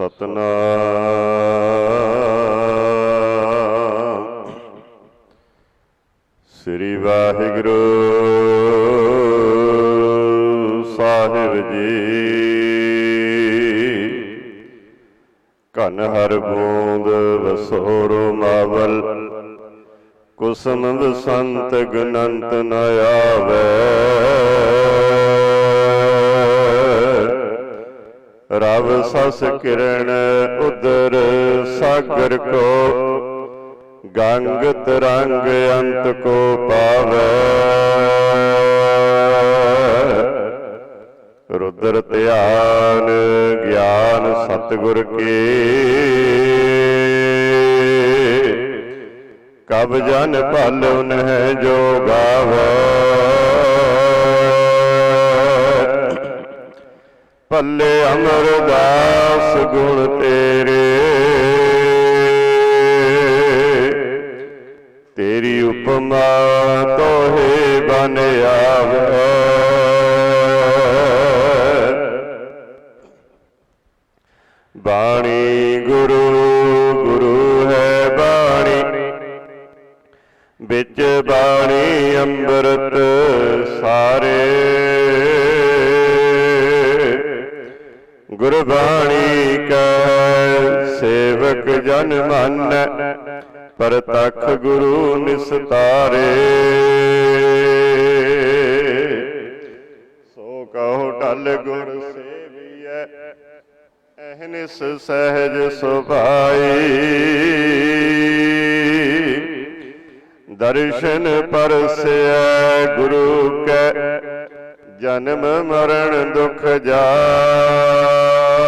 ਸਤਨਾਮ। ਸ੍ਰੀ ਵਾਹਿਗੁਰੂ ਸਾਹਿਬ ਜੀ। ਕਨ ਹਰ ਬੂੰਦ ਵਸੋਰ ਮਾਵਲ। ਕੁਸਮ ਬਸੰਤ ਗਨੰਤ ਨ ਆਵੇ। ਸਸ ਕਿਰਣ ਉਦਰ ਸਾਗਰ ਕੋ ਗੰਗ ਤਰੰਗ ਅੰਤ ਕੋ ਪਾਵੇ। ਰੁਦਰ ਧਿਆਨ ਗਿਆਨ ਸਤਿਗੁਰ ਕੀ। ਕਬ ਜਨ ਭਲ ਉਨਹਿ ਜੋ ਗਾਵੇ। ਪੱਲੇ ਅਮਰਦਾਸ ਗੁਣ ਤੇਰੇ। ਤੇਰੀ ਉਪਮਾ ਤੋਹੇ ਬਨ ਆਵੇ। ਬਾਣੀ ਗੁਰੂ ਗੁਰੂ ਹੈ ਬਾਣੀ। ਵਿੱਚ ਬਾਣੀ ਅੰਮ੍ਰਿਤ ਸਾਰੇ। ਗੁਰਬਾਣੀ ਕੈ, ਸੇਵਕ ਜਨ ਮਨ, ਪਰਤਖ ਗੁਰੂ ਨਿਸਤਾਰੇ। ਸੋ ਕਹੋ ਢਲ ਗੁਰ ਸੇਵੀਐ, ਅਹਨਿਸ ਸਹਿਜ ਸੁਭਾਈ। ਦਰਸ਼ਨ ਪਰਸੈ ਗੁਰੂ ਕੈ, ਜਨਮ ਮਰਨ ਦੁਖ ਜਾਏ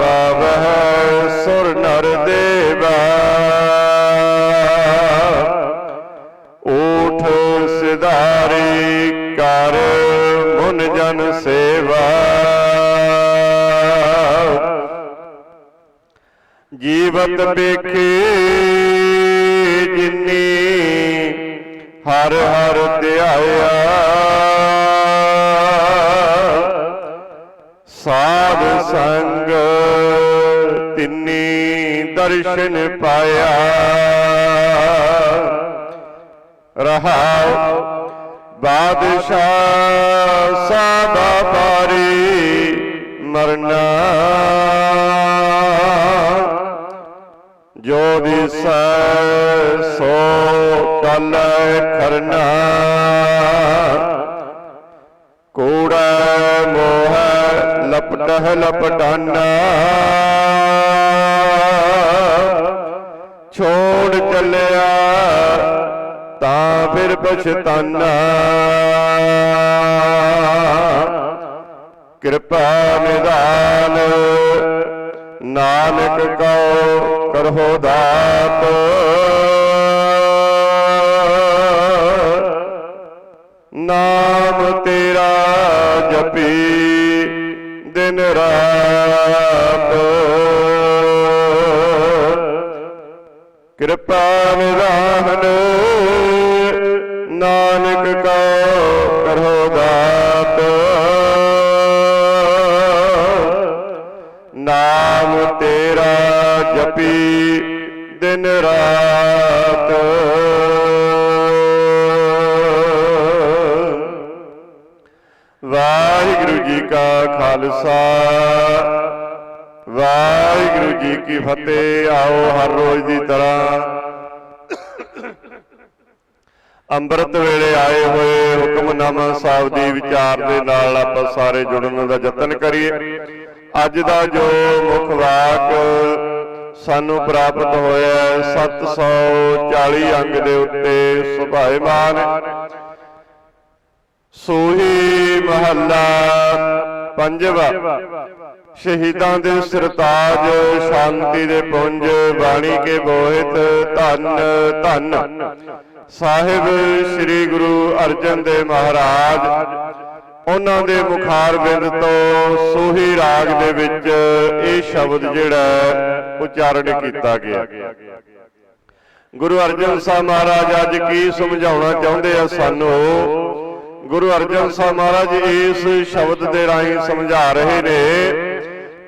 ਰਹਿਣ ਨਾ ਪਾਵੈ ਸੁਰ ਨਰ ਦੇਵਾ। ਊਠ ਸਿਧਾਰੀ ਕਰ ਮੁਨ ਜਨ ਸੇਵਾ। ਜੀਵਤ ਵੇਖੇ ਜਿਨੀ ਹਰ ਹਰ ਧਿਆਇਆ। ਸੰਗ ਤਿੰਨੀ ਦਰਸ਼ਨ ਪਾਇਆ। ਰਹਾਉ ਬਾਦਸ਼ਾਹ ਸਾਬਾ ਪਾਰੀ ਮਰਨਾ। ਜੋ ਦਿਸੈ ਸੋ ਕਲ ਕਰਨਾ ਕੂੜਾ ਮੋਹ ਲਪਟਹ ਲਪਟਾਨਾ। ਛੋੜ ਚੱਲਿਆ ਤਾਂ ਫਿਰ ਪਛਤਾਨਾ। ਕਿਰਪਾ ਨਿਦਾਨ, ਨਾਨਕ ਕਉ ਕਰਹੁ ਦਾਤ। ਨਾਮ ਤੇਰਾ ਜਪੀ ਦਿਨ ਰਾਤ। ਕਿਰਪਾ ਨਿਦਾਨ ਨਾਨਕ ਕਾ ਕਰਹੁ ਦਾਤ ਅੰਮ੍ਰਿਤ ਵੇਲੇ ਆਏ ਹੋਏ ਹੁਕਮਨਾਮਾ ਸਾਹਿਬ ਦੀ ਵਿਚਾਰ ਦੇ ਨਾਲ ਆਪਾਂ ਸਾਰੇ ਜੁੜਨ ਦਾ ਯਤਨ ਕਰੀਏ। ਅੱਜ ਦਾ ਜੋ ਮੁੱਖ ਵਾਕ ਸਾਨੂੰ ਪ੍ਰਾਪਤ ਹੋਇਆ ਹੈ, 740 ਅੰਗ ਦੇ ਉੱਤੇ ਸੁਭਾਇਮਾਨ। ਸੋਹੀ ਮਹੱਲਾ ਪੰਜਵਾ। ਸ਼ਹੀਦਾਂ ਦੇ ਸਰਤਾਜ ਸ਼ਾਂਤੀ ਦੇ ਪੁੰਜ ਬਾਣੀ ਕੇ ਬੋਹਿਤ ਧੰਨ ਧੰਨ। ਸਾਹਿਬ ਸ੍ਰੀ ਗੁਰੂ ਅਰਜਨ ਦੇਵ ਮਹਾਰਾਜ, ਉਹਨਾਂ ਦੇ ਮੁਖਾਰ ਬਿੰਦ ਤੋਂ ਸੋਹੀ ਰਾਗ ਦੇ ਵਿੱਚ ਇਹ ਸ਼ਬਦ ਜਿਹੜਾ ਉਚਾਰਨ ਕੀਤਾ ਗਿਆ। ਗੁਰੂ ਅਰਜਨ ਸਾਹਿਬ ਮਹਾਰਾਜ, ਅੱਜ ਕੀ ਸਮਝਾਉਣਾ ਚਾਹੁੰਦੇ ਆ ਸਾਨੂੰ? ਗੁਰੂ ਅਰਜਨ ਸਾਹਿਬ ਮਹਾਰਾਜ ਇਸ ਸ਼ਬਦ ਦੇ ਰਾਹੀਂ ਸਮਝਾ ਰਹੇ ਨੇ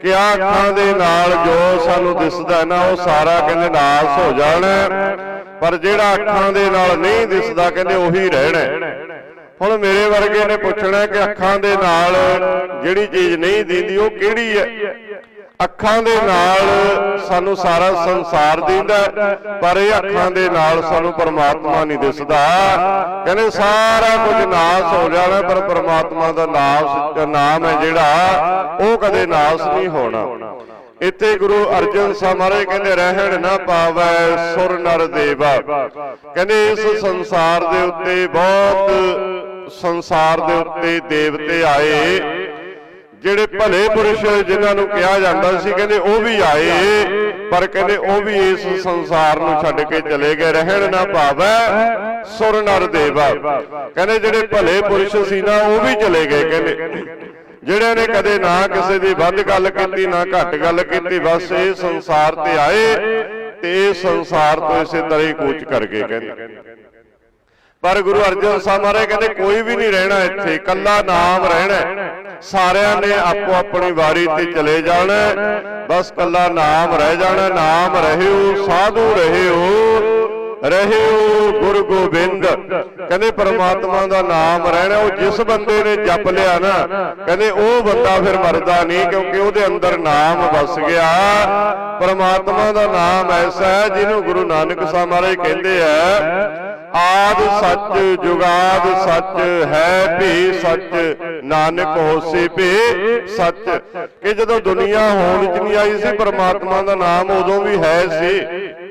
ਕਿ ਆਹ ਅੱਖਾਂ ਦੇ ਨਾਲ ਜੋ ਸਾਨੂੰ ਦਿਸਦਾ ਨਾ, ਉਹ ਸਾਰਾ ਕਹਿੰਦੇ ਨਾਸ ਹੋ ਜਾਣਾ। ਪਰ ਜਿਹੜਾ ਅੱਖਾਂ ਦੇ ਨਾਲ ਨਹੀਂ ਦਿਸਦਾ, ਕਹਿੰਦੇ ਉਹੀ ਰਹਿਣਾ ਹੁਣ ਮੇਰੇ ਵਰਗੇ ਨੇ ਪੁੱਛਣਾ ਕਿ ਅੱਖਾਂ ਦੇ ਨਾਲ ਜਿਹੜੀ ਚੀਜ਼ ਨਹੀਂ ਦਿੰਦੀ, ਉਹ ਕਿਹੜੀ ਹੈ? ਅੱਖਾਂ ਦੇ ਨਾਲ ਸਾਨੂੰ ਸਾਰਾ ਸੰਸਾਰ ਦਿੰਦਾ ਪਰ ਇਹ ਅੱਖਾਂ ਦੇ ਨਾਲ ਸਾਨੂੰ ਪਰਮਾਤਮਾ ਨਹੀਂ ਦਿਸਦਾ। ਕਹਿੰਦੇ ਸਾਰਾ ਕੁਝ ਨਾਸ ਹੋ ਜਾਣਾ, ਪਰ ਪਰਮਾਤਮਾ ਦਾ ਨਾਸ, ਨਾਮ ਹੈ ਜਿਹੜਾ, ਉਹ ਕਦੇ ਨਾਸ ਨਹੀਂ ਹੋਣਾ। ਇੱਥੇ ਗੁਰੂ ਅਰਜਨ ਸਾਹਿਬ ਮਹਾਰਾਜ ਕਹਿੰਦੇ, ਰਹਿਣ ਨਾ ਪਾਵੈ ਸੁਰ ਨਰ ਦੇਵਾ। ਕਹਿੰਦੇ, ਇਸ ਸੰਸਾਰ ਦੇ ਉੱਤੇ ਬਹੁਤ ਸੰਸਾਰ ਦੇ ਉੱਤੇ ਦੇਵਤੇ ਆਏ। ਜਿਹੜੇ ਭਲੇ ਪੁਰਸ਼ ਜਿਨ੍ਹਾਂ ਨੂੰ ਕਿਹਾ ਜਾਂਦਾ ਸੀ, ਕਹਿੰਦੇ, ਉਹ ਵੀ ਆਏ। ਪਰ ਕਹਿੰਦੇ, ਉਹ ਵੀ ਇਸ ਸੰਸਾਰ ਨੂੰ ਛੱਡ ਕੇ ਚਲੇ ਗਏ। ਰਹਿਣ ਨਾ ਪਾਵੈ ਸੁਰ ਨਰ ਦੇਵਾ। ਕਹਿੰਦੇ, ਜਿਹੜੇ ਭਲੇ ਪੁਰਸ਼ ਸੀ ਨਾ, ਉਹ ਵੀ ਚਲੇ ਗਏ, ਕਹਿੰਦੇ। ਜਿਹੜਿਆਂ ਨੇ ਕਦੇ ਨਾ ਕਿਸੇ ਦੀ ਵੱਧ ਗੱਲ ਕੀਤੀ ਨਾ ਘੱਟ ਗੱਲ ਕੀਤੀ ਬਸ ਇਹ ਸੰਸਾਰ ਤੇ ਆਏ ਤੇ ਇਹ ਸੰਸਾਰ ਤੋਂ ਇਸੇ ਤਰ੍ਹਾਂ ਹੀ ਕੂਚ ਕਰ ਗਏ ਕਹਿੰਦੇ। ਪਰ ਗੁਰੂ ਅਰਜਨ ਸਾਹਿਬ ਮਹਾਰਾਜ ਕਹਿੰਦੇ ਕੋਈ ਵੀ ਨਹੀਂ ਰਹਿਣਾ ਇੱਥੇ ਇਕੱਲਾ ਨਾਮ ਰਹਿਣਾ। ਸਾਰਿਆਂ ਨੇ ਆਪੋ ਆਪਣੀ ਵਾਰੀ ਤੇ ਚਲੇ ਜਾਣਾ। ਬਸ ਇਕੱਲਾ ਨਾਮ ਰਹਿ ਜਾਣਾ ਨਾਮ ਰਹਿਓ ਸਾਧੂ ਰਹਿਓ। ਰਹਿਓ ਗੁਰੂ ਗੋਬਿੰਦ। ਕਹਿੰਦੇ ਪਰਮਾਤਮਾ ਦਾ ਨਾਮ ਰਹਿਣਾ, ਉਹ ਜਿਸ ਬੰਦੇ ਨੇ ਜਪ ਲਿਆ ਨਾ, ਕਹਿੰਦੇ ਉਹ ਬੰਦਾ ਫਿਰ ਮਰਦਾ ਨਹੀਂ, ਕਿਉਂਕਿ ਉਹਦੇ ਅੰਦਰ ਨਾਮ ਵਸ ਗਿਆ। ਪਰਮਾਤਮਾ ਦਾ ਨਾਮ ਐਸਾ ਹੈ, ਜਿਹਨੂੰ ਗੁਰੂ ਨਾਨਕ ਸਾਹਿਬ ਮਹਾਰਾਜ ਕਹਿੰਦੇ ਆ, ਆਦ ਸੱਚ ਜੁਗਾਦ ਸੱਚ ਹੈ ਵੀ ਸੱਚ ਨਾਨਕ ਹੋਸੀ ਵੀ ਸੱਚ। ਕਿ ਜਦੋਂ ਦੁਨੀਆ ਹੋਣ ਚ ਨਹੀਂ ਆਈ ਸੀ, ਪਰਮਾਤਮਾ ਦਾ ਨਾਮ ਉਦੋਂ ਵੀ ਹੈ ਸੀ।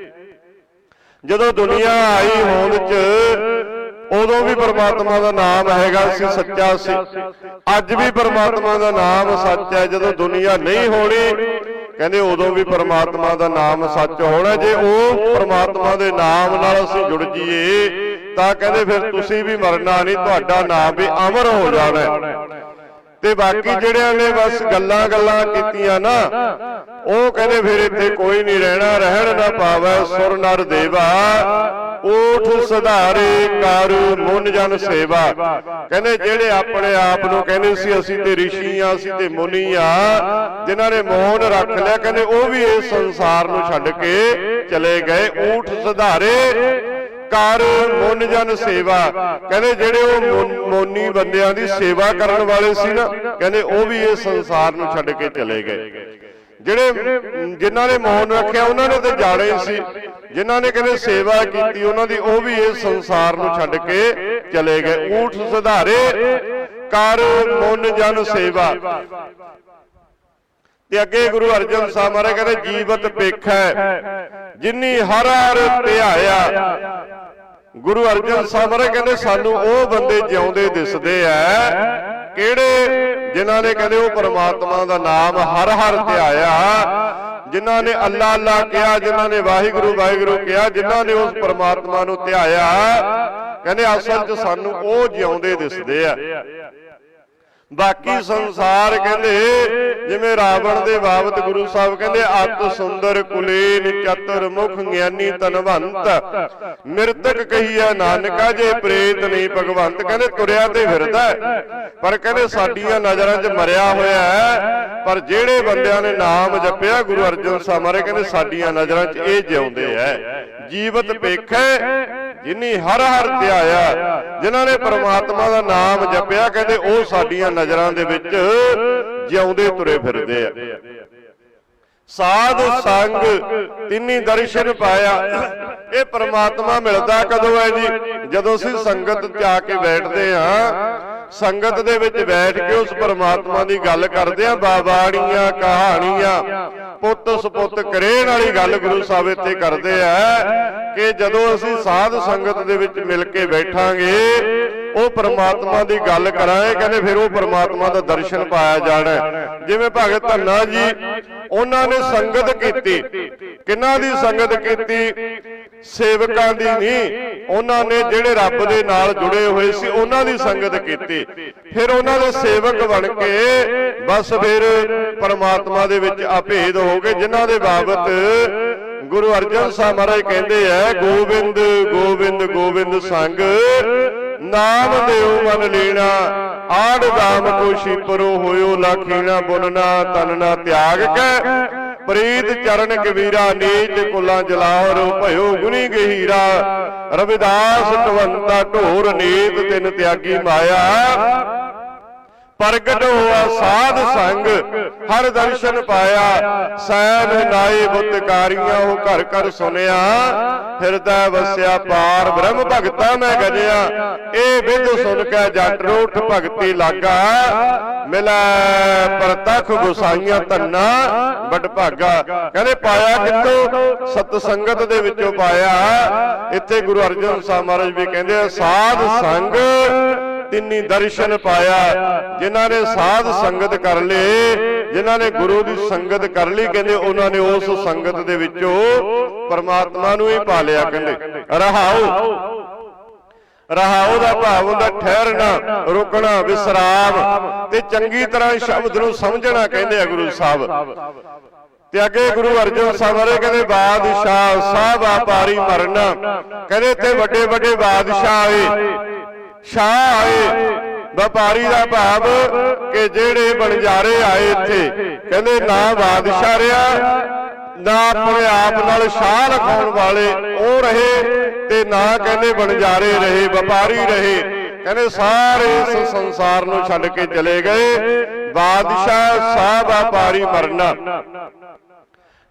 ਜਦੋਂ ਦੁਨੀਆ ਆਈ ਹੋਂਦ ਚ, ਉਦੋਂ ਵੀ ਪਰਮਾਤਮਾ ਦਾ ਨਾਮ ਹੈਗਾ ਸੀ ਸੱਚਾ ਸੀ। ਅੱਜ ਵੀ ਪਰਮਾਤਮਾ ਦਾ ਨਾਮ ਸੱਚ ਹੈ। ਜਦੋਂ ਦੁਨੀਆ ਨਹੀਂ ਹੋਣੀ, ਕਹਿੰਦੇ ਉਦੋਂ ਵੀ ਪਰਮਾਤਮਾ ਦਾ ਨਾਮ ਸੱਚ ਹੋਣਾ। ਜੇ ਉਹ ਪਰਮਾਤਮਾ ਦੇ ਨਾਮ ਨਾਲ ਅਸੀਂ ਜੁੜ ਜਾਈਏ, ਤਾਂ ਕਹਿੰਦੇ ਫਿਰ ਤੁਸੀਂ ਵੀ ਮਰਨਾ ਨਹੀਂ, ਤੁਹਾਡਾ ਨਾਮ ਵੀ ਅਮਰ ਹੋ ਜਾਣਾ ਤੇ ਬਾਕੀ ਜਿਹੜਿਆਂ ਨੇ ਬਸ ਗੱਲਾਂ ਗੱਲਾਂ ਕੀਤੀਆਂ ਨਾ ਉਹ ਕਹਿੰਦੇ ਫਿਰ ਇੱਥੇ ਕੋਈ ਨਹੀਂ ਰਹਿਣਾ ਰਹਿਣ ਨਾ ਪਾਵੈ ਸੁਰ ਨਰ ਦੇਵਾ ਊਠ ਸੁਧਾਰੇ ਕਰ ਮੁਨ ਜਨ ਸੇਵਾ। ਕਹਿੰਦੇ ਜਿਹੜੇ ਆਪਣੇ ਆਪ ਨੂੰ ਕਹਿੰਦੇ ਸੀ ਅਸੀਂ ਤੇ ਰਿਸ਼ੀ ਆ ਅਸੀਂ ਤੇ ਮੁਨੀ ਆ ਜਿਨ੍ਹਾਂ ਨੇ ਮੋਹਨ ਰੱਖ ਲਿਆ ਕਹਿੰਦੇ ਉਹ ਵੀ ਇਸ ਸੰਸਾਰ ਨੂੰ ਛੱਡ ਕੇ ਚਲੇ ਗਏ ਊਠ ਸੁਧਾਰੇ। ਕਰ ਮੁਨ ਜਨ ਸੇਵਾ। ਕਹਿੰਦੇ ਜਿਹੜੇ ਉਹ ਮੋਨੀ ਬੰਦਿਆਂ ਦੀ ਸੇਵਾ ਕਰਨ ਵਾਲੇ ਸੀ ਨਾ, ਕਹਿੰਦੇ ਉਹ ਵੀ ਇਹ ਸੰਸਾਰ ਨੂੰ ਛੱਡ ਕੇ ਚਲੇ ਗਏ। ਜਿਹੜੇ ਜਿਨ੍ਹਾਂ ਨੇ ਮੌਨ ਰੱਖਿਆ, ਉਹਨਾਂ ਨੇ ਤੇ ਜਾਣੇ ਸੀ। ਜਿਨ੍ਹਾਂ ਨੇ ਕਹਿੰਦੇ ਸੇਵਾ ਕੀਤੀ, ਉਹਨਾਂ ਦੀ ਉਹ ਵੀ ਇਸ ਸੰਸਾਰ ਨੂੰ ਛੱਡ ਕੇ ਚਲੇ ਗਏ। ਊਠ ਸੁਧਾਰੇ, ਕਰ ਮੁਨ ਜਨ ਸੇਵਾ। ਤੇ ਅੱਗੇ ਗੁਰੂ ਅਰਜਨ ਸਾਹਿਬ ਮਹਾਰਾਜ ਕਹਿੰਦੇ, ਜੀਵਤ ਪੇਖੈ ਜਿਨੀ ਹਰ ਹਰ ਧਿਆਇਆ ਗੁਰੂ ਅਰਜਨ ਸਾਹਿਬ ਮਹਾਰਾਜ ਕਹਿੰਦੇ, ਸਾਨੂੰ ਉਹ ਬੰਦੇ ਜਿਉਂਦੇ ਦਿਸਦੇ ਐ ਕਿਹੜੇ ਜਿਨ੍ਹਾਂ ਨੇ ਕਹਿੰਦੇ, ਉਹ ਪਰਮਾਤਮਾ ਦਾ ਨਾਮ ਹਰ ਹਰ ਧਿਆਇਆ ਜਿਨ੍ਹਾਂ ਨੇ ਅੱਲਾ ਅੱਲਾ ਕਿਹਾ, ਜਿਨ੍ਹਾਂ ਨੇ ਵਾਹਿਗੁਰੂ ਵਾਹਿਗੁਰੂ ਕਿਹਾ, ਜਿਨ੍ਹਾਂ ਨੇ ਉਸ ਪਰਮਾਤਮਾ ਨੂੰ ਧਿਆਇਆ। ਕਹਿੰਦੇ, ਅਸਲ 'ਚ ਸਾਨੂੰ ਉਹ ਜਿਉਂਦੇ ਦਿਸਦੇ ਆ। ਬਾਕੀ ਸੰਸਾਰ ਕਹਿੰਦੇ ਜਿਵੇਂ ਰਾਵਣ ਦੇ ਬਾਬਤ ਗੁਰੂ ਸਾਹਿਬ ਕਹਿੰਦੇ ਅਤ ਸੁੰਦਰ ਕੁਲੀਨ ਚਤੁਰ ਮੁਖ ਗਿਆਨੀ ਤਨਵੰਤ ਮਿਰਤਕ ਕਹੀਆ ਨਾਨਕਾ ਜੇ ਪ੍ਰੇਤ ਨਹੀਂ ਭਗਵੰਤ ਕਹਿੰਦੇ ਤੁਰਿਆ ਤੇ ਫਿਰਦਾ ਹੈ। ਪਰ ਕਹਿੰਦੇ ਸਾਡੀਆਂ ਨਜ਼ਰਾਂ 'ਚ ਮਰਿਆ ਹੋਇਆ ਹੈ ਪਰ ਜਿਹੜੇ ਬੰਦਿਆਂ ਨੇ ਨਾਮ ਜਪਿਆ ਗੁਰੂ ਅਰਜਨ ਸਾਹਿਬ ਮਹਾਰਾਜ ਕਹਿੰਦੇ ਸਾਡੀਆਂ ਨਜ਼ਰਾਂ 'ਚ ਇਹ ਜਿਉਂਦੇ ਐ ਜੀਵਤ ਪੇਖੈ ਜਿਨੀ ਹਰ ਹਰ ਧਿਆਇਆ ਜਿਨ੍ਹਾਂ ਨੇ ਪਰਮਾਤਮਾ ਦਾ ਨਾਮ ਜਪਿਆ, ਕਹਿੰਦੇ ਉਹ ਸਾਡੀਆਂ ਨਜ਼ਰਾਂ ਦੇ ਵਿੱਚ ਜਿਉਂਦੇ ਤੁਰੇ ਫਿਰਦੇ ਆ। ਸਾਧ ਸੰਗ ਤਿੰਨੀ ਦਰਸ਼ਨ ਪਾਇਆ, ਇਹ ਪਰਮਾਤਮਾ ਮਿਲਦਾ ਕਦੋਂ ਹੈ ਜੀ? ਜਦੋਂ ਅਸੀਂ ਸੰਗਤ ਚ ਆ ਕੇ ਬੈਠਦੇ ਆ ਸੰਗਤ ਦੇ ਵਿੱਚ ਬੈਠ ਕੇ ਉਸ ਪਰਮਾਤਮਾ ਦੀ ਗੱਲ ਕਰਦੇ ਆ ਬਾਬਾਣੀਆਂ, ਕਹਾਣੀਆਂ ਪੁੱਤ ਸੁਪੁੱਤ ਕਰੇਣ ਵਾਲੀ ਗੱਲ ਗੁਰੂ ਸਾਹਿਬ ਇੱਥੇ ਕਰਦੇ ਆ ਕਿ ਜਦੋਂ ਅਸੀਂ ਸਾਧ ਸੰਗਤ ਦੇ ਵਿੱਚ ਮਿਲ ਕੇ ਬੈਠਾਂਗੇ, ਉਹ ਪਰਮਾਤਮਾ ਦੀ ਗੱਲ ਕਰਾਂਗੇ, ਕਹਿੰਦੇ ਫਿਰ ਉਹ ਪਰਮਾਤਮਾ ਦਾ ਦਰਸ਼ਨ ਪਾਇਆ ਜਾਣਾ। ਜਿਵੇਂ ਭਗਤ ਧੰਨਾ ਜੀ, ਉਹਨਾਂ ਨੇ ਸੰਗਤ ਕੀਤੀ। ਕਿੰਨਾਂ ਦੀ ਸੰਗਤ ਕੀਤੀ? ਸੇਵਕਾਂ ਦੀ ਨਹੀਂ। ਉਹਨਾਂ ਨੇ ਜਿਹੜੇ ਰੱਬ ਦੇ ਨਾਲ ਜੁੜੇ ਹੋਏ ਸੀ, ਉਹਨਾਂ ਦੀ ਸੰਗਤ ਕੀਤੀ। ਫਿਰ ਉਹਨਾਂ ਦੇ ਸੇਵਕ ਬਣ ਕੇ ਬਸ ਫਿਰ ਪਰਮਾਤਮਾ ਦੇ ਵਿੱਚ ਅਭੇਦ ਹੋ ਗਏ, ਜਿਨ੍ਹਾਂ ਦੇ ਬਾਬਤ ਗੁਰੂ ਅਰਜਨ ਸਾਹਿਬ ਮਹਾਰਾਜ ਕਹਿੰਦੇ ਆ, ਗੋਬਿੰਦ ਗੋਬਿੰਦ ਗੋਬਿੰਦ ਸੰਗ, ਨਾਮ ਦਿਓ ਮਨ ਲੀਣਾ, ਆੜ ਦਾਮ ਕੋ ਸ਼ੀਪਰੋ ਹੋਇਓ ਲਾਖੀਣਾ ਬੁਨਨਾ ਤਨਨਾ ਤਿਆਗ ਕੈ, ਪ੍ਰੀਤ ਚਰਨ ਕਬੀਰਾ, ਨੀਚ ਕੁਲਾ ਜਲਾਹਰ ਭਇਓ ਗੁਨੀ ਗਹੀਰਾ, ਰਵਿਦਾਸ ਕਵੰਤਾ ਢੋਰ, ਨੀਤ ਤਿਨ ਤਿਆਗੀ ਮਾਇਆ ਪ੍ਰਗਟ ਹੋਆ ਸਾਧ ਸੰਗ, ਹਰ ਦਰਸ਼ਨ ਪਾਇਆ ਸੈਨ ਨਾਏ ਬੁੱਤਕਾਰੀਆਂ ਉਹ ਘਰ ਘਰ ਸੁਨਿਆ ਹਿਰਦੈ ਵਸਿਆ ਪਾਰ, ਬ੍ਰਹਮ ਭਗਤਾ ਮੈਂ ਗਜਿਆ, ਇਹ ਵਿਦ ਸੁਨ ਕੇ ਜੱਟ ਰੋਠ ਭਗਤੀ ਲਾਗਾ, ਮਿਲੈ ਪ੍ਰਤਖ ਗੁਸਾਈਆਂ ਧੰਨਾ ਬਟ ਭਾਗਾ। ਕਹਿੰਦੇ ਪਾਇਆ ਕਿੱਥੋਂ? ਸਤ ਸੰਗਤ ਦੇ ਵਿੱਚੋਂ ਪਾਇਆ। ਇੱਥੇ ਗੁਰੂ ਅਰਜਨ ਸਾਹਿਬ ਮਹਾਰਾਜ ਵੀ ਕਹਿੰਦੇ ਸਾਧ ਸੰਗ ਤਿੰਨੀ ਦਰਸ਼ਨ ਪਾਇਆ, ਜਿਨ੍ਹਾਂ ਨੇ ਸਾਧ ਸੰਗਤ ਕਰ ਲਏ, ਜਿਨ੍ਹਾਂ ਨੇ ਗੁਰੂ ਦੀ ਸੰਗਤ ਕਰ ਲਈ, ਕਹਿੰਦੇ ਉਹਨਾਂ ਨੇ ਉਸ ਸੰਗਤ ਦੇ ਵਿੱਚੋਂ ਪਰਮਾਤਮਾ ਨੂੰ ਹੀ ਪਾ ਲਿਆ, ਕਹਿੰਦੇ। ਰਹਾਉ ਰਹਾਉ ਦਾ ਭਾਵ ਹੁੰਦਾ ਠਹਿਰਨਾ, ਰੁਕਣਾ, ਵਿਸਰਾਮ ਤੇ ਚੰਗੀ ਤਰ੍ਹਾਂ ਸ਼ਬਦ ਨੂੰ ਸਮਝਣਾ, ਕਹਿੰਦੇ ਆ ਗੁਰੂ ਸਾਹਿਬ। ਤੇ ਅੱਗੇ ਗੁਰੂ ਅਰਜਨ ਸਾਹਿਬ ਬਾਰੇ ਕਹਿੰਦੇ, ਬਾਦਸ਼ਾਹ ਸਾਹਿਬ ਆਪਾਰੀ ਮਰਨਾ। ਕਹਿੰਦੇ, ਇੱਥੇ ਵੱਡੇ ਵੱਡੇ ਬਾਦਸ਼ਾਹ ਆਏ। ਸ਼ਾਹ ਆਏ। ਵਪਾਰੀ ਦਾ ਭਾਵ ਕਿ ਜਿਹੜੇ ਬਣਜਾਰੇ ਆਏ ਇੱਥੇ। ਕਹਿੰਦੇ ਨਾ ਬਾਦਸ਼ਾਹ ਰਿਹਾ, ਨਾ ਆਪਣੇ ਆਪ ਨਾਲ ਸ਼ਾਹ ਲਖਾਉਣ ਵਾਲੇ ਉਹ ਰਹੇ ਤੇ ਨਾ ਕਹਿੰਦੇ ਬਣਜਾਰੇ ਰਹੇ, ਵਪਾਰੀ ਰਹੇ। ਕਹਿੰਦੇ ਸਾਰੇ ਇਸ ਸੰਸਾਰ ਨੂੰ ਛੱਡ ਕੇ ਚਲੇ ਗਏ। ਬਾਦਸ਼ਾਹ, ਸਾਹ ਵਪਾਰੀ ਮਰਨਾ।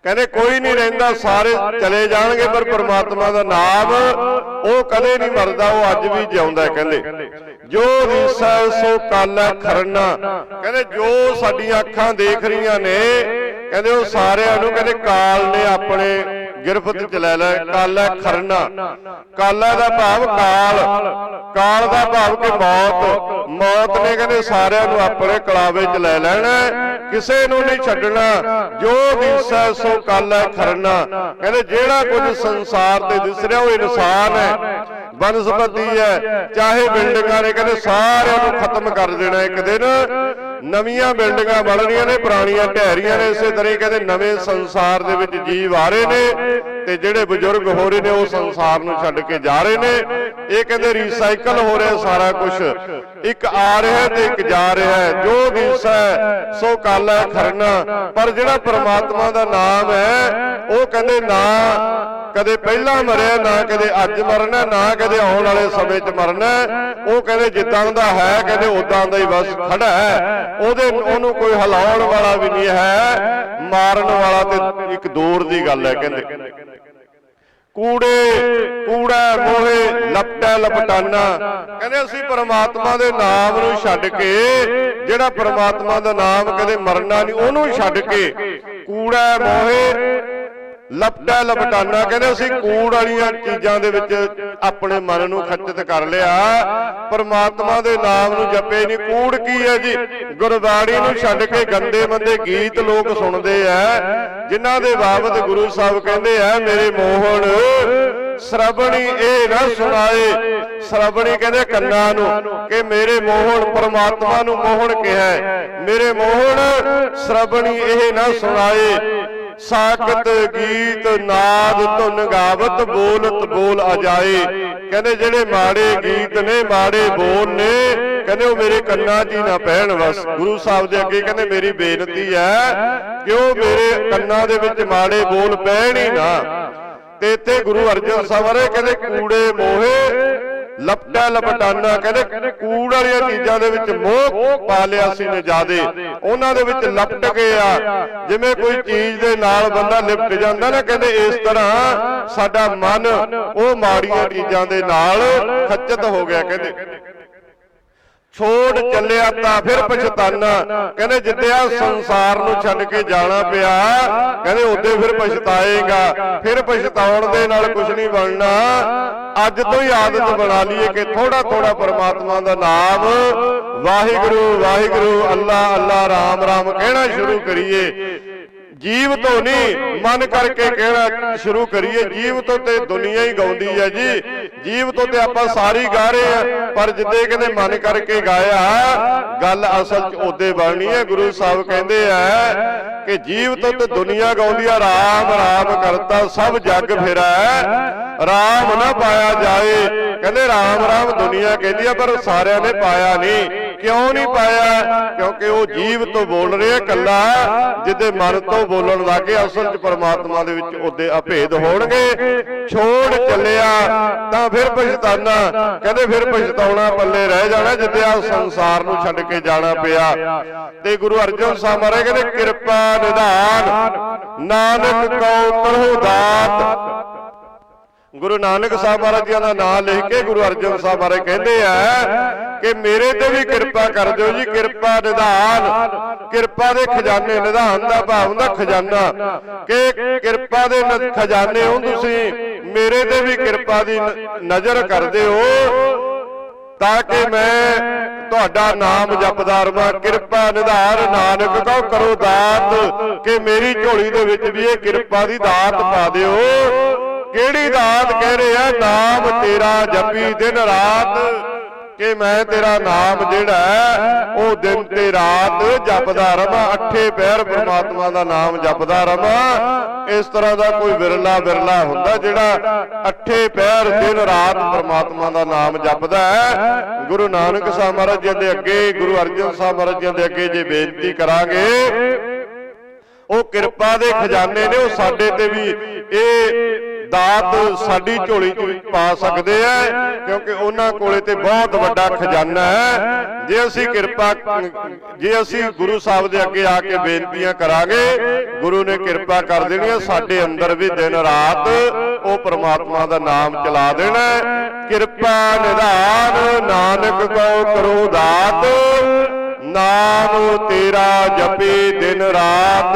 ਕਹਿੰਦੇ ਕੋਈ ਨਹੀਂ ਰਹਿੰਦਾ ਸਾਰੇ ਚਲੇ ਜਾਣਗੇ ਪਰ ਪ੍ਰਮਾਤਮਾ ਦਾ ਨਾਮ ਉਹ ਕਦੇ ਨਹੀਂ ਮਰਦਾ ਉਹ ਅੱਜ ਵੀ ਜਿਉਂਦਾ ਕਹਿੰਦੇ। ਜੋ ਰੀਸਾ ਸੋ ਕਾਲਾ ਖਰਨਾ। ਕਹਿੰਦੇ ਜੋ ਸਾਡੀਆਂ ਅੱਖਾਂ ਦੇਖ ਰਹੀਆਂ ਨੇ ਕਹਿੰਦੇ ਉਹ ਸਾਰਿਆਂ ਨੂੰ ਕਹਿੰਦੇ ਕਾਲ ਨੇ ਆਪਣੇ ਗਿਰਫਤ ਚ ਲੈ ਲੈ, ਕਾਲਾ ਖਰਨਾ। ਕਾਲਾ ਦਾ ਭਾਵ ਕਾਲ। ਕਾਲ ਦਾ ਭਾਵ ਕਿ ਮੌਤ। ਮੌਤ ਨੇ ਕਹਿੰਦੇ ਸਾਰਿਆਂ ਨੂੰ ਆਪਣੇ ਕਲਾਵੇ ਚ ਲੈ ਲੈਣਾ ਕਿਸੇ ਨੂੰ ਨਹੀਂ ਛੱਡਣਾ। ਜੋ ਦਿਸੈ ਸੋ ਕਾਲਾ ਖਰਨਾ। ਕਹਿੰਦੇ ਜਿਹੜਾ ਕੁਝ ਸੰਸਾਰ ਤੇ ਦਿਸ ਰਿਹਾ ਉਹ ਇਨਸਾਨ ਹੈ। ਬਨਸਪਤੀ ਹੈ। ਚਾਹੇ ਬਿਲਡਿੰਗਾਂ ਨੇ ਕਹਿੰਦੇ ਸਾਰਿਆਂ ਨੂੰ ਖਤਮ ਕਰ ਦੇਣਾ ਇੱਕ ਦਿਨ। ਨਵੀਆਂ ਬਿਲਡਿੰਗਾਂ ਬਣ ਰਹੀਆਂ ਨੇ, ਪੁਰਾਣੀਆਂ ਢਹਿਰੀਆਂ ਨੇ, ਇਸੇ ਤਰ੍ਹਾਂ ਹੀ ਕਹਿੰਦੇ ਨਵੇਂ ਸੰਸਾਰ ਦੇ ਵਿੱਚ ਜੀਵ ਆ ਰਹੇ ਨੇ ਤੇ ਜਿਹੜੇ ਬਜ਼ੁਰਗ ਹੋ ਰਹੇ ਨੇ, ਉਹ ਸੰਸਾਰ ਨੂੰ ਛੱਡ ਕੇ ਜਾ ਰਹੇ ਨੇ। ਇਹ ਕਹਿੰਦੇ ਰੀਸਾਈਕਲ ਹੋ ਰਿਹਾ ਸਾਰਾ ਕੁਝ ਇੱਕ ਆ ਰਿਹਾ ਤੇ ਇੱਕ ਜਾ ਰਿਹਾ ਹੈ। ਜੋ ਦਿਸੈ ਸੋ ਕਾਲਾ ਖਰਨਾ ਪਰ ਜਿਹੜਾ ਪ੍ਰਮਾਤਮਾ ਦਾ ਨਾਮ ਹੈ, ਉਹ ਕਹਿੰਦੇ ਨਾ ਕਦੇ ਪਹਿਲਾਂ ਮਰਿਆ, ਨਾ ਕਦੇ ਅੱਜ ਮਰਨਾ, ਨਾ ਕਦੇ ਆਉਣ ਵਾਲੇ ਸਮੇਂ 'ਚ ਮਰਨਾ ਉਹ ਕਹਿੰਦੇ ਜਿੱਦਾਂ ਦਾ ਹੈ, ਕਹਿੰਦੇ ਉਦਾਂ ਦਾ ਹੀ ਬਸ ਖੜਾ ਹੈ। ਉਹਦੇ ਉਹਨੂੰ ਕੋਈ ਹਿਲਾਉਣ ਵਾਲਾ ਵੀ ਨਹੀਂ ਹੈ ਮਾਰਨ ਵਾਲਾ ਤੇ ਇੱਕ ਦੂਰ ਦੀ ਗੱਲ ਹੈ ਕਹਿੰਦੇ। ਕੂੜੇ ਕੂੜਾ ਮੋਹੇ ਲਪਟਾ ਲਪਟਾਨਾ। ਕਹਿੰਦੇ ਅਸੀਂ ਪਰਮਾਤਮਾ ਦੇ ਨਾਮ ਨੂੰ ਛੱਡ ਕੇ ਜਿਹੜਾ ਪਰਮਾਤਮਾ ਦਾ ਨਾਮ ਕਦੇ ਮਰਨਾ ਨਹੀਂ ਉਹਨੂੰ ਛੱਡ ਕੇ। ਕੂੜਾ ਮੋਹੇ ਲਪਟਾ ਲਪਟਾਨਾ ਕਹਿੰਦੇ ਅਸੀਂ ਕੂੜ ਵਾਲੀਆਂ ਚੀਜ਼ਾਂ ਦੇ ਵਿੱਚ ਆਪਣੇ ਮਨ ਨੂੰ ਖੱਚਤ ਕਰ ਲਿਆ। ਪਰਮਾਤਮਾ ਦੇ ਨਾਮ ਨੂੰ ਜਪੇ ਨਹੀਂ ਕੂੜ ਕੀ ਹੈ ਜੀ? ਗੁਰਬਾਣੀ ਨੂੰ ਛੱਡ ਕੇ ਗੰਦੇ ਮੰਦੇ ਗੀਤ ਲੋਕ ਸੁਣਦੇ ਆ। ਜਿਨ੍ਹਾਂ ਦੇ ਬਾਬਤ ਗੁਰੂ ਸਾਹਿਬ ਕਹਿੰਦੇ ਆ, ਮੇਰੇ ਮੋਹਣ ਸ਼ਰਬਣੀ ਇਹ ਨਾ ਸੁਣਾਏ। ਸ਼ਰਬਣੀ ਕਹਿੰਦੇ ਕੰਨਾਂ ਨੂੰ ਕਿ ਮੇਰੇ ਮੋਹਣ, ਪਰਮਾਤਮਾ ਨੂੰ ਮੋਹਣ ਕਿਹਾ ਮੇਰੇ ਮੋਹਣ ਸ਼ਰਬਣੀ ਇਹ ਨਾ ਸੁਣਾਏ। ਸਾਖਤ ਗੀਤ ਨਾਦ ਧੁਨ ਗਾਵਤ ਬੋਲਤ ਬੋਲ ਅਜਾਏ। ਕਹਿੰਦੇ ਜਿਹੜੇ ਮਾੜੇ ਗੀਤ ਨੇ, ਮਾੜੇ ਬੋਲ ਨੇ, ਕਹਿੰਦੇ ਉਹ ਮੇਰੇ ਕੰਨਾਂ 'ਚ ਹੀ ਨਾ ਪੈਣ ਬਸ। ਗੁਰੂ ਸਾਹਿਬ ਦੇ ਅੱਗੇ ਕਹਿੰਦੇ ਮੇਰੀ ਬੇਨਤੀ ਹੈ ਕਿ ਉਹ ਮੇਰੇ ਕੰਨਾਂ ਦੇ ਵਿੱਚ ਮਾੜੇ ਬੋਲ ਪੈਣ ਹੀ ਨਾ। ਤੇ ਇੱਥੇ ਗੁਰੂ ਅਰਜਨ ਸਾਹਿਬ ਬਾਰੇ ਕਹਿੰਦੇ ਕੂੜੇ ਮੋਹੇ ਲਪਟਾ ਲਪਟਾਨਾ, ਕਹਿੰਦੇ ਕੂੜ ਵਾਲੀਆਂ ਚੀਜ਼ਾਂ ਦੇ ਵਿੱਚ ਮੋਹ ਪਾ ਲਿਆ ਸੀ ਨੇ ਜਿਆਦੇ ਉਹਨਾਂ ਦੇ ਵਿੱਚ ਲਪਟ ਗਏ ਆ। ਜਿਵੇਂ ਕੋਈ ਚੀਜ਼ ਦੇ ਨਾਲ ਬੰਦਾ ਲਿਪਟ ਜਾਂਦਾ ਨਾ, ਕਹਿੰਦੇ ਇਸ ਤਰ੍ਹਾਂ ਸਾਡਾ ਮਨ ਉਹ ਮਾੜੀਆਂ ਚੀਜ਼ਾਂ ਦੇ ਨਾਲ ਖੱਚਤ ਹੋ ਗਿਆ, ਕਹਿੰਦੇ। ਛੋੜ ਚੱਲਿਆ ਤਾਂ ਫਿਰ ਪਛਤਾਨਾ। ਕਹਿੰਦੇ ਜਿੱਦੇ ਆ ਸੰਸਾਰ ਨੂੰ ਛੱਡ ਕੇ ਜਾਣਾ ਪਿਆ ਕਹਿੰਦੇ ਉਹਦੇ ਫਿਰ ਪਛਤਾਏਗਾ। ਫਿਰ ਪਛਤਾਉਣ ਦੇ ਨਾਲ ਕੁਝ ਨਹੀਂ ਬਣਨਾ। ਅੱਜ ਤੋਂ ਹੀ ਆਦਤ ਬਣਾ ਲਈਏ ਕਿ ਥੋੜਾ ਥੋੜਾ ਪਰਮਾਤਮਾ ਦਾ ਨਾਮ। ਵਾਹਿਗੁਰੂ ਵਾਹਿਗੁਰੂ ਅੱਲਾ ਅੱਲਾ ਰਾਮ ਰਾਮ। ਕਹਿਣਾ ਸ਼ੁਰੂ ਕਰੀਏ। ਜੀਵ ਤੋਂ ਨਹੀਂ ਮਨ ਕਰਕੇ ਕਹਿਣਾ ਸ਼ੁਰੂ ਕਰੀਏ ਜੀਵ ਤੋਂ ਤੇ ਦੁਨੀਆ ਹੀ ਗਾਉਂਦੀ ਹੈ ਜੀ। ਜੀਵ ਤੋਂ ਤੇ ਆਪਾਂ ਸਾਰੀ ਗਾ ਰਹੇ ਆ ਪਰ ਜਿੱਦੇ ਕਹਿੰਦੇ ਮਨ ਕਰਕੇ ਗਾਇਆ ਗੱਲ ਅਸਲ 'ਚ ਉਹਦੇ ਬਣਨੀ ਹੈ ਗੁਰੂ ਸਾਹਿਬ ਕਹਿੰਦੇ ਆ ਕਿ ਜੀਵ ਤੋਂ ਤੇ ਦੁਨੀਆ ਗਾਉਂਦੀ ਆ ਰਾਮ ਰਾਮ ਕਰਤਾ ਸਭ ਜੱਗ ਫਿਰੈ। ਰਾਮ ਨਾ ਪਾਇਆ ਜਾਏ। ਕਹਿੰਦੇ ਰਾਮ ਰਾਮ ਦੁਨੀਆ ਕਹਿੰਦੀ ਆ ਪਰ ਸਾਰਿਆਂ ਨੇ ਪਾਇਆ ਨਹੀਂ। ਕਿਉਂ ਨਹੀਂ ਪਾਇਆ? ਕਿਉਂਕਿ ਉਹ ਜੀਵ ਤੋਂ ਬੋਲ ਰਿਹਾ ਕੱਲਾ ਜਿੱਦੇ ਮਨ ਤੋਂ ਬੋਲਣ ਲੱਗੇ ਅਸਲ 'ਚ ਪਰਮਾਤਮਾ ਦੇ ਵਿੱਚ ਉਹਦੇ ਅਭੇਦ ਹੋਣਗੇ। ਛੋੜ ਚੱਲਿਆ ਤਾਂ ਫਿਰ ਪਛਤਾਨਾ ਕਹਿੰਦੇ ਫਿਰ ਪਛਤਾਉਣਾ ਪੱਲੇ ਰਹਿ ਜਾਣਾ ਜਿੱਦੇ ਆ ਸੰਸਾਰ ਨੂੰ ਛੱਡ ਕੇ ਜਾਣਾ ਪਿਆ। ਤੇ ਗੁਰੂ ਅਰਜਨ ਸਾਹਿਬ ਮਹਾਰਾਜ ਕਹਿੰਦੇ ਕਿਰਪਾ ਨਿਧਾਨ। ਨਾਨਕ ਕਉ ਕਰਹੁ ਦਾਤ। ਗੁਰੂ ਨਾਨਕ ਸਾਹਿਬ ਮਹਾਰਾਜ ਜੀ ਦਾ ਨਾਮ ਲਿਖ ਕੇ ਗੁਰੂ ਅਰਜਨ ਸਾਹਿਬ ਬਾਰੇ ਕਹਿੰਦੇ ਆ ਕਿ ਮੇਰੇ ਤੇ ਵੀ ਕਿਰਪਾ ਕਰ ਦਿਓ ਜੀ ਕਿਰਪਾ ਨਿਧਾਨ ਕਿਰਪਾ ਦੇ ਖਜ਼ਾਨੇ ਨਿਧਾਨ ਦਾ ਭਾਵ ਹੁੰਦਾ ਖਜ਼ਾਨਾ। ਕਿ ਕਿਰਪਾ ਦੇ ਖਜ਼ਾਨੇ ਹੋ ਤੁਸੀਂ ਮੇਰੇ ਤੇ ਵੀ ਕਿਰਪਾ ਦੀ ਨਜ਼ਰ ਕਰਦੇ ਹੋ। ਤਾਂ ਕਿ ਮੈਂ ਤੁਹਾਡਾ ਨਾਮ ਜਪਦਾ ਰਵਾਂ ਕਿਰਪਾ ਨਿਧਾਨ ਨਾਨਕ ਕੋ ਕਰੋ ਦਾਤ। ਕਿ ਮੇਰੀ ਝੋਲੀ ਦੇ ਵਿੱਚ ਵੀ ਇਹ ਕਿਰਪਾ ਦੀ ਦਾਤ ਪਾ ਦਿਓ। ਕਿਹੜੀ ਦਾਤ ਕਹਿ ਰਹੇ ਆ, ਨਾਮ ਤੇਰਾ ਜਪੀ ਦਿਨ ਰਾਤ, ਕਿ ਮੈਂ ਤੇਰਾ ਨਾਮ ਜਿਹੜਾ ਉਹ ਦਿਨ ਤੇ ਰਾਤ ਜਪਦਾ ਰਵਾਂ, ਅੱਠੇ ਪੈਰ ਪ੍ਰਮਾਤਮਾ ਦਾ ਨਾਮ ਜਪਦਾ ਰਵਾਂ। ਇਸ ਤਰ੍ਹਾਂ ਦਾ ਕੋਈ ਵਿਰਲਾ ਵਿਰਲਾ ਹੁੰਦਾ ਜਿਹੜਾ ਅੱਠੇ ਪੈਰ ਦਿਨ ਰਾਤ ਪ੍ਰਮਾਤਮਾ ਦਾ ਨਾਮ ਜਪਦਾ ਹੈ। ਗੁਰੂ ਨਾਨਕ ਸਾਹਿਬ ਮਹਾਰਾਜ ਜੀ ਦੇ ਅੱਗੇ, ਗੁਰੂ ਅਰਜਨ ਸਾਹਿਬ ਮਹਾਰਾਜ ਜੀ ਦੇ ਅੱਗੇ ਜੇ ਬੇਨਤੀ ਕਰਾਂਗੇ, ਉਹ ਕਿਰਪਾ ਦੇ ਖਜ਼ਾਨੇ ਨੇ, ਉਹ ਸਾਡੇ ਤੇ ਵੀ ਇਹ ਦਾਤ ਸਾਡੀ ਝੋਲੀ 'ਚ ਪਾ ਸਕਦੇ ਆ, ਕਿਉਂਕਿ ਉਹਨਾਂ ਕੋਲੇ ਤੇ ਬਹੁਤ ਵੱਡਾ ਖਜ਼ਾਨਾ ਹੈ। ਜੇ ਅਸੀਂ ਕਿਰਪਾ, ਜੇ ਅਸੀਂ ਗੁਰੂ ਸਾਹਿਬ ਦੇ ਅੱਗੇ ਆ ਕੇ ਬੇਨਤੀਆਂ ਕਰਾਂਗੇ, ਗੁਰੂ ਨੇ ਕਿਰਪਾ ਕਰ ਦੇਣੀ ਹੈ, ਸਾਡੇ ਅੰਦਰ ਵੀ ਦਿਨ ਰਾਤ ਉਹ ਪ੍ਰਮਾਤਮਾ ਦਾ ਨਾਮ ਚਲਾ ਦੇਣਾ ਕਿਰਪਾ ਨਿਧਾਨ, ਨਾਨਕ ਕੋ ਕਰੋ ਦਾਤ, ਨਾਮ ਤੇਰਾ ਜਪੇ ਦਿਨ ਰਾਤ।